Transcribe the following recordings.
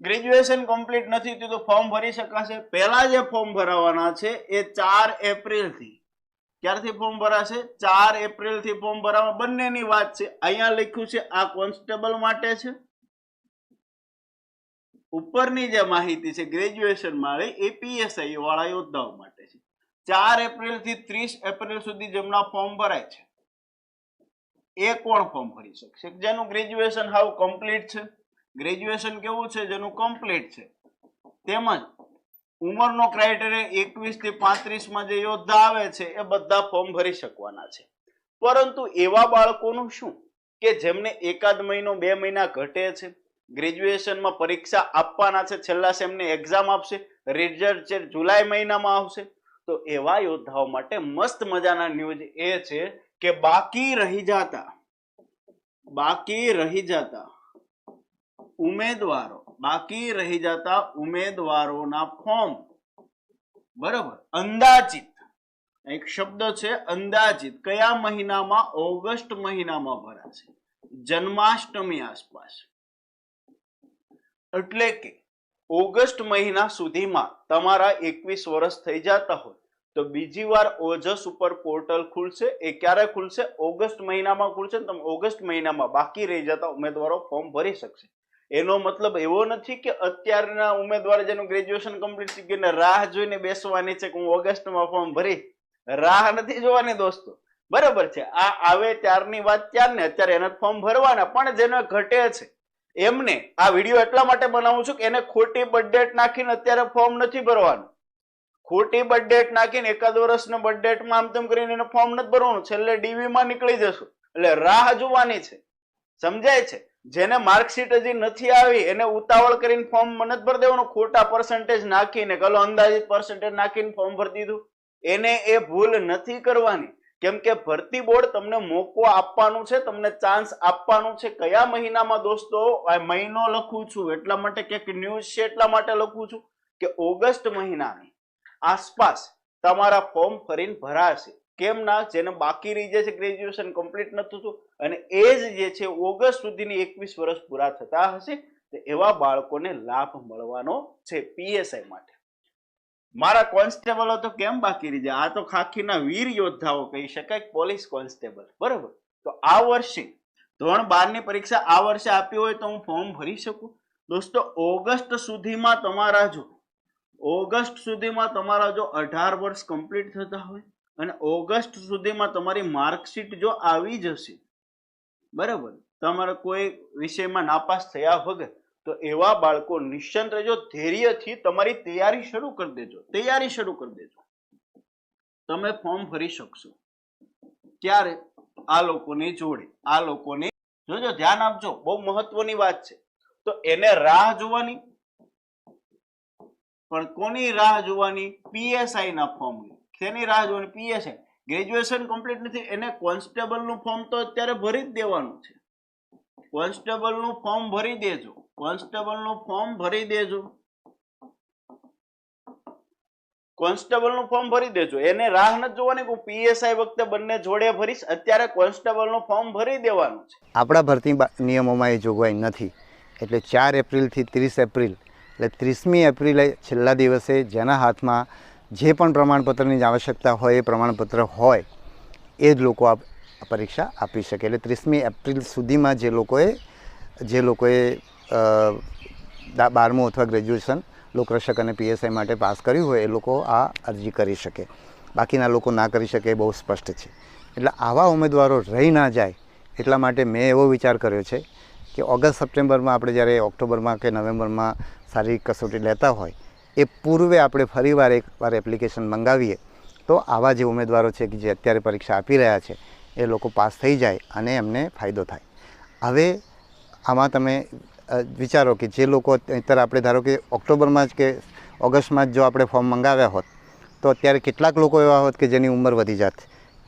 Graduation complete નથી થયું તો ફોર્મ ભરી શકાશે. પહેલા જે ફોર્મ ભરાવાના છે એ ચાર એપ્રિલથી ક્યારથી ફોર્મ ભરાશે? ચાર એપ્રિલથી ફોર્મ ભરાવા બંનેની વાત છે. અહીંયા લખ્યું છે આ કોન્સ્ટેબલ માટે છે. ઉપરની જે માહિતી છે ગ્રેજ્યુએશન માળે એ પીએસઆઈ વાળા યોદ્ધાઓ માટે છે. ચાર એપ્રિલથી ત્રીસ એપ્રિલ સુધી જેમના ફોર્મ ભરાય છે, એ કોણ ફોર્મ ભરી શકશે? જેનું ગ્રેજ્યુએશન હાવ કમ્પ્લીટ છે. ગ્રેજ્યુએશન કેવું છે, જેનું કમ્પ્લીટ છે. તેમજ ઉંમરનો ક્રાઇટેરિયા એકવીસથી પાંત્રીસમાં જે યોદ્ધા આવે છે, એ બધા ફોર્મ ભરી શકવાના છે. પરંતુ એવા બાળકોનું શું? કે જેમને એકાદ મહિનો, બે મહિના ઘટે છે, ગ્રેજ્યુએશનમાં પરીક્ષા આપવાના છે, છેલ્લા સેમને એક્ઝામ આપશે રિઝલ્ટ છે, જુલાઈ મહિનામાં આવશે. તો એવા યોદ્ધાઓ માટે મસ્ત મજાના ન્યૂઝ એ છે કે બાકી રહી જાતા, બાકી રહી જાતા ઉમેદવારો, બાકી રહી જતા ઉમેદવારોના ફોર્મ બરાબર? અંદાજિત. એક શબ્દ છે, અંદાજિત. કયા મહિનામાં? ઓગસ્ટ મહિનામાં ભરાશે. જન્માષ્ટમી આસપાસ. એટલે કે, ઓગસ્ટ મહિના સુધીમાં તમારા એકવીસ વર્ષ થઈ જતા હોય, તો બીજી વાર ઓજસ ઉપર પોર્ટલ ખુલશે. એ ક્યારે ખુલશે? ઓગસ્ટ મહિનામાં ખુલશે તમે ઓગસ્ટ મહિનામાં બાકી રહી જતા ઉમેદવારો ફોર્મ ભરી શકશે. એનો મતલબ એવો નથી કે અત્યારના ઉમેદવાર જેનું ગ્રેજ્યુએશન કમ્પ્લીટ થઈ ગયું રાહ જોઈને બેસવાની છે કે હું ઓગસ્ટમાં ફોર્મ ભરી, રાહ નથી જોવાની દોસ્તો. બરાબર છે, આ આવે ત્યારની વાત ત્યાર ને? અત્યારે એને ફોર્મ ભરવાના, પણ જેને ઘટે છે, એમને આ વીડિયો એટલા માટે બનાવું છું કે એને ખોટી બર્થડેટ નાખીને અત્યારે ફોર્મ નથી ભરવાનું. ખોટી બર્થડેટ નાખીને એકાદ વર્ષના બર્થડેટમાં આમ તેમ કરીને એને ફોર્મ નથી ભરવાનું, છેલ્લે ડીવીમાં નીકળી જશું. એટલે રાહ જોવાની છે, સમજાય છે? જેને માર્કશીટ હજી નથી આવી, એને ઉતાવળ કરીને ફોર્મ નથી ભરી દેવાનું, ખોટા પર્સન્ટેજ નાખીને કલો અંદાજિત પર્સન્ટેજ નાખીને ફોર્મ ભરી દીધું. એને એ ભૂલ નથી કરવાની. કેમ કે ભરતી બોર્ડ તમને મોકો આપવાનું છે, તમને ચાન્સ આપવાનું છે. કયા મહિનામાં દોસ્તો મહિનો લખું છું, એટલા માટે કે ન્યૂઝ છે, એટલા માટે લખું છું કે ઓગસ્ટ મહિનાની આસપાસ તમારા ફોર્મ ફરીને ભરાશે. કેમ ના? જેને બાકી રહી જાય છે ગ્રેજ્યુએશન કમ્પ્લીટ નથી થતું, અને એ જ જે છે, ઓગસ્ટ સુધીની એકવીસ વર્ષ પૂરા થતા હશે, તો એવા બાળકોને લાભ મળવાનો છે પીએસઆઈ માટે. મારા કોન્સ્ટેબલો તો કેમ બાકી રહી જાય? આ તો ખાખીના વીર યોદ્ધાઓ કહી શકાય, પોલીસ કોન્સ્ટેબલ બરોબર? તો આ વર્ષે, ધોરણ બારની પરીક્ષા આ વર્ષે આપી હોય તો હું ફોર્મ ભરી શકું? દોસ્તો, ઓગસ્ટ સુધીમાં તમારા જો, ઓગસ્ટ સુધીમાં તમારા જો અઢાર વર્ષ કમ્પ્લીટ થતા હોય અને ઓગસ્ટ સુધીમાં તમારી માર્કશીટ જો આવી જશે, બરાબર, તમારે કોઈ વિષયમાં નાપાસ થયા વગર, તો એવા બાળકો નિશ્ચિંત રહેજો, ધૈર્યથી તમારી તૈયારી શરૂ કરી દેજો, તૈયારી શરૂ કરી દેજો. તમે ફોર્મ ભરી શકશો. ત્યારે આ લોકોની જોડે, આ લોકોની, જોજો, ધ્યાન આપજો, બહુ મહત્વની વાત છે. તો એને રાહ જોવાની, પણ કોની રાહ જોવાની? પીએસઆઈ ના ફોર્મની. શેની રાહ જોવાની છે? ગ્રેજ્યુએશન કમ્પ્લીટ નથી, એને કોન્સ્ટેબલનું ફોર્મ તો અત્યારે ભરી જ દેવાનું છે. કોન્સ્ટેબલનું ફોર્મ ભરી દેજો. કોન્સ્ટેબલનું ફોર્મ ભરી દેજો. કોન્સ્ટેબલનું ફોર્મ ભરી દેજો. એને રાહ નથી જોવાની કે પીએસઆઈ વખતે બંને જોડે ભરીશ, અત્યારે કોન્સ્ટેબલનું ફોર્મ ભરી દેવાનું છે. આપણા ભરતી નિયમોમાં એ જોગવાઈ નથી. એટલે ચાર એપ્રિલથી ત્રીસ એપ્રિલ, એટલે ત્રીસમી એપ્રિલે છેલ્લા દિવસે જેના હાથમાં જે પણ પ્રમાણપત્રની આવશ્યકતા હોય, એ પ્રમાણપત્ર હોય, એ જ લોકો આ પરીક્ષા આપી શકે. એટલે ત્રીસમી એપ્રિલ સુધીમાં જે લોકોએ જે લોકોએ બારમું અથવા ગ્રેજ્યુએશન લોકરક્ષક અને પીએસઆઈ માટે પાસ કર્યું હોય, એ લોકો આ અરજી કરી શકે. બાકીના લોકો ના કરી શકે એ બહુ સ્પષ્ટ છે. એટલે આવા ઉમેદવારો રહી ના જાય, એટલા માટે મેં એવો વિચાર કર્યો છે કે ઓગસ્ટ સપ્ટેમ્બરમાં આપણે જ્યારે ઓક્ટોબરમાં કે નવેમ્બરમાં શારીરિક કસોટી લેતા હોય એ પૂર્વે આપણે ફરીવાર એકવાર એપ્લિકેશન મંગાવીએ, તો આવા જે ઉમેદવારો છે કે જે અત્યારે પરીક્ષા આપી રહ્યા છે, એ લોકો પાસ થઈ જાય અને એમને ફાયદો થાય. હવે આમાં તમે વિચારો કે જે લોકો અત્યારે આપણે ધારો કે ઓક્ટોબરમાં જ કે ઓગસ્ટમાં જ જો આપણે ફોર્મ મંગાવ્યા હોત, તો અત્યારે કેટલાક લોકો એવા હોત કે જેની ઉંમર વધી જાત,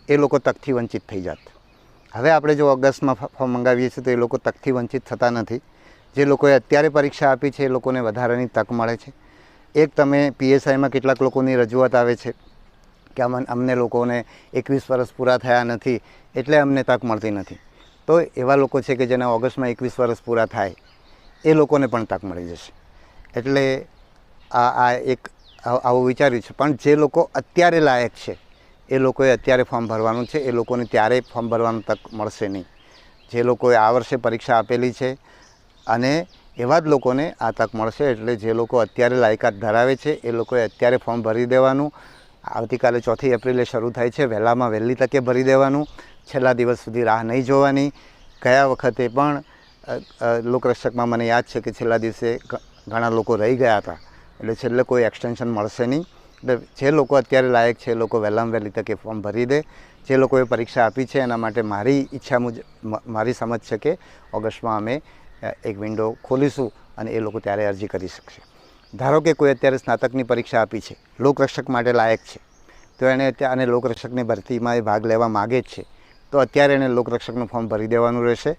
એ લોકો તકથી વંચિત થઈ જાત. હવે આપણે જો ઓગસ્ટમાં ફોર્મ મંગાવીએ છીએ તો એ લોકો તકથી વંચિત થતા નથી. જે લોકોએ અત્યારે પરીક્ષા આપી છે એ લોકોને વધારાની તક મળે છે. એક તમે પીએસઆઈમાં કેટલાક લોકોની રજૂઆત આવે છે કે અમને લોકોને એકવીસ વર્ષ પૂરા થયા નથી, એટલે અમને તક મળતી નથી. તો એવા લોકો છે કે જેને ઓગસ્ટમાં એકવીસ વર્ષ પૂરા થાય, એ લોકોને પણ તક મળી જશે. એટલે આ આ એક આવ- વિચાર્યું છે. પણ જે લોકો અત્યારે લાયક છે, એ લોકોએ અત્યારે ફોર્મ ભરવાનું છે. એ લોકોને ત્યારે ફોર્મ ભરવાનું તક મળશે નહીં. જે લોકોએ આ વર્ષે પરીક્ષા આપેલી છે અને એવા જ લોકોને આ તક મળશે એટલે જે લોકો અત્યારે લાયકાત ધરાવે છે, એ લોકોએ અત્યારે ફોર્મ ભરી દેવાનું. આવતીકાલે ચોથી એપ્રિલે શરૂ થાય છે, વહેલામાં વહેલી તકે ભરી દેવાનું. છેલ્લા દિવસ સુધી રાહ નહીં જોવાની. ગયા વખતે પણ લોકરક્ષકમાં મને યાદ છે કે છેલ્લા દિવસે ઘણા લોકો રહી ગયા હતા. એટલે છેલ્લે કોઈ એક્સટેન્શન મળશે નહીં. એટલે જે લોકો અત્યારે લાયક છે, એ લોકો વહેલામાં વહેલી તકે ફોર્મ ભરી દે. જે લોકોએ પરીક્ષા આપી છે, એના માટે મારી ઈચ્છા મુજબ મારી સમજ છે કે ઓગસ્ટમાં અમે એક વિન્ડો ખોલીશું અને એ લોકો ત્યારે અરજી કરી શકશે. ધારો કે કોઈ અત્યારે સ્નાતકની પરીક્ષા આપી છે, લોકરક્ષક માટે લાયક છે, તો એણે અને લોકરક્ષકની ભરતીમાં એ ભાગ લેવા માગે જ છે, તો અત્યારે એણે લોકરક્ષકનું ફોર્મ ભરી દેવાનું રહેશે.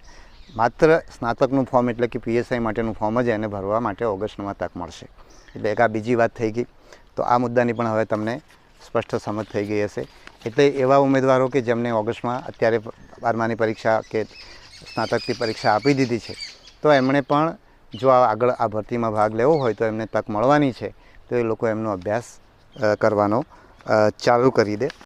માત્ર સ્નાતકનું ફોર્મ એટલે કે પીએસઆઈ માટેનું ફોર્મ જ એને ભરવા માટે ઓગસ્ટમાં તક મળશે. એટલે એક આ બીજી વાત થઈ ગઈ. તો આ મુદ્દાની પણ હવે તમને સ્પષ્ટ સમજ થઈ ગઈ હશે. એટલે એવા ઉમેદવારો કે જેમને ઓગસ્ટમાં અત્યારે બારમાની પરીક્ષા કે સ્નાતકની પરીક્ષા આપી દીધી છે તો એમણે પણ જો આગળ આ ભરતીમાં ભાગ લેવો હોય તો એમને તક મળવાની છે. તો એ લોકો એમનો અભ્યાસ કરવાનો ચાલુ કરી દે.